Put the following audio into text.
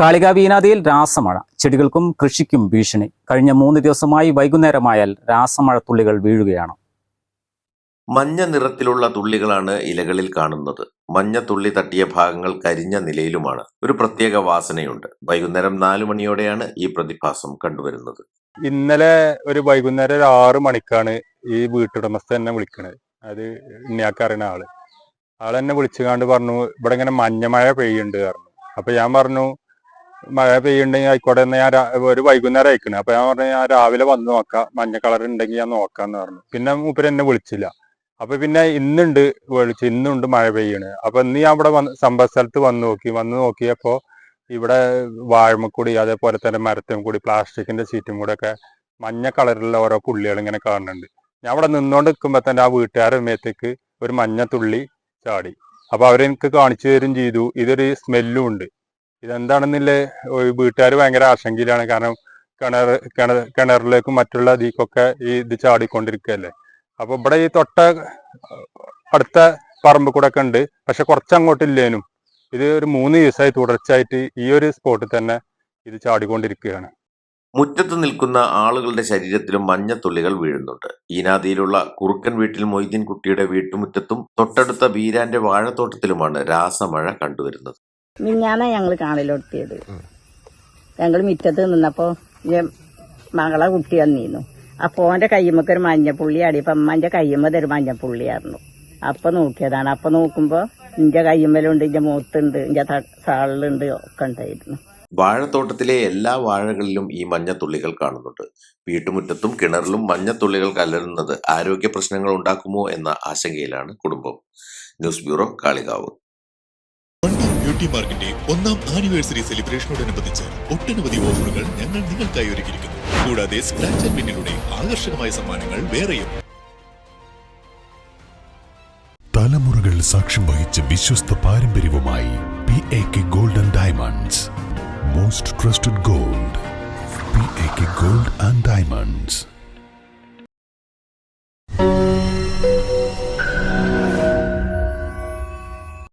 കാളികാവി വീനാദിയിൽ രാസമഴ. ചെടികൾക്കും കൃഷിക്കും ഭീഷണി. കഴിഞ്ഞ മൂന്ന് ദിവസമായി വൈകുന്നേരമായാൽ രാസമഴ തുള്ളികൾ വീഴുകയാണ്. മഞ്ഞ നിറത്തിലുള്ള തുള്ളികളാണ് ഇലകളിൽ കാണുന്നത്. മഞ്ഞ തുള്ളി തട്ടിയ ഭാഗങ്ങൾ കരിഞ്ഞ നിലയിലുമാണ്. ഒരു പ്രത്യേക വാസനയുണ്ട്. വൈകുന്നേരം നാലു മണിയോടെയാണ് ഈ പ്രതിഭാസം കണ്ടുവരുന്നത്. ഇന്നലെ ഒരു വൈകുന്നേരം ഒരു ആറ് മണിക്കാണ് ഈ വീട്ടുടമസ്ഥ എന്നെ വിളിക്കണത്. അത് ഇണ്ണിയാക്കറിയണ ആൾ. ആളെന്നെ വിളിച്ചു വിളിച്ചുകാണ്ട് പറഞ്ഞു ഇവിടെ ഇങ്ങനെ മഞ്ഞമഴ പെയ്യുണ്ട് പറഞ്ഞു. അപ്പൊ ഞാൻ പറഞ്ഞു മഴ പെയ്യുണ്ടെങ്കിൽ ആയിക്കോട്ടെ എന്ന് ഞാൻ ഒരു വൈകുന്നേരം അയക്കണേ അപ്പൊ ഞാൻ പറഞ്ഞു ഞാൻ രാവിലെ വന്ന് നോക്കാം. മഞ്ഞ കളർ ഉണ്ടെങ്കിൽ ഞാൻ നോക്കാന്ന് പറഞ്ഞു. പിന്നെ മൂപ്പര് എന്നെ വിളിച്ചില്ല. അപ്പൊ പിന്നെ ഇന്നുണ്ട് വിളിച്ചു. ഇന്നുണ്ട് മഴ പെയ്യണ്. അപ്പൊ ഇന്ന് ഞാൻ ഇവിടെ വന്ന് സംഭവ സ്ഥലത്ത് വന്ന് നോക്കി. വന്ന് നോക്കിയപ്പോ ഇവിടെ വാഴമക്കൂടി അതേപോലെ തന്നെ മരത്തും കൂടി പ്ലാസ്റ്റിക്കിന്റെ സീറ്റും കൂടെ ഒക്കെ മഞ്ഞ കളറിലുള്ള ഓരോ പുള്ളികൾ ഇങ്ങനെ കാണുന്നുണ്ട്. ഞാൻ അവിടെ നിന്നോണ്ട് നിൽക്കുമ്പോ തന്നെ ആ വീട്ടുകാരുടെ മേത്തേക്ക് ഒരു മഞ്ഞ തുള്ളി ചാടി. അപ്പൊ അവരെനിക്ക് കാണിച്ചു തരും ചെയ്തു. ഇതൊരു സ്മെല്ലും ഉണ്ട്. ഇതെന്താണെന്നില്ല? വീട്ടുകാർ ഭയങ്കര ആശങ്കയിലാണ്. കാരണം കിണർ കിണർ കിണറിലേക്കും മറ്റുള്ള ഇതിക്കൊക്കെ ഈ ഇത് ചാടിക്കൊണ്ടിരിക്കുകയല്ലേ അപ്പൊ ഇവിടെ ഈ തൊട്ട അടുത്ത പറമ്പ് കൂടെ ഒക്കെ ഉണ്ട്. പക്ഷെ കുറച്ചങ്ങോട്ടില്ലേനും. ഇത് ഒരു മൂന്ന് ദിവസമായി തുടർച്ചയായിട്ട് ഈ ഒരു സ്പോട്ടിൽ തന്നെ ഇത് ചാടിക്കൊണ്ടിരിക്കുകയാണ്. മുറ്റത്ത് നിൽക്കുന്ന ആളുകളുടെ ശരീരത്തിലും മഞ്ഞത്തുള്ളികൾ വീഴുന്നുണ്ട്. ഈ ഈനാദിയിലുള്ള കുറുക്കൻ വീട്ടിൽ മൊയ്തീൻ കുട്ടിയുടെ വീട്ടുമുറ്റത്തും തൊട്ടടുത്ത ബീരാന്റെ വാഴത്തോട്ടത്തിലുമാണ് രാസമഴ കണ്ടുവരുന്നത്. മിഞ്ഞാന്നാ ഞങ്ങൾ കാണലൊടുത്തിയത് ഞങ്ങൾ മുറ്റത്ത് നിന്നപ്പോ മകളെ കുട്ടി വന്നിരുന്നു. അപ്പൊ ഓന്റെ കയ്യുമ്മക്ക് ഒരു മഞ്ഞപ്പുള്ളി അടിയപ്പോ അമ്മന്റെ കയ്യുമ്മ ഒരു മഞ്ഞപ്പുള്ളിയായിരുന്നു അപ്പൊ നോക്കിയതാണ്. അപ്പൊ നോക്കുമ്പോ ഇന്റെ കയ്യുമ്മലുണ്ട് ഇന്റെ മൂത്തുണ്ട് ഇന്റെ സാളിലുണ്ട് ഒക്കെ ഉണ്ടായിരുന്നു. വാഴത്തോട്ടത്തിലെ എല്ലാ വാഴകളിലും ഈ മഞ്ഞത്തുള്ളികൾ കാണുന്നുണ്ട്. വീട്ടുമുറ്റത്തും കിണറിലും മഞ്ഞത്തുള്ളികൾ കലരുന്നത് ആരോഗ്യ പ്രശ്നങ്ങൾ ഉണ്ടാക്കുമോ എന്ന ആശങ്കയിലാണ് കുടുംബം. News bureau Kalikavu. ബ്യൂട്ടി മാർക്കിന്റെ ഒന്നാം ആനിവേഴ്സറി സെലിബ്രേഷനോടനുബന്ധിച്ച് ഒട്ടനവധി ഓഫറുകൾ ഞങ്ങൾ നിങ്ങൾക്കായി ഒരുക്കിയിരിക്കുന്നു. കൂടാതെ സ്ക്രാച്ച് ആൻഡ് വിന്നിലൂടെ ആകർഷകമായ സമ്മാനങ്ങൾ വേറെയും. തലമുറകൾ സാക്ഷ്യം വഹിച്ച വിശ്വസ്ത പാരമ്പര്യവുമായി P A K golden diamonds most trusted gold P A K gold and diamonds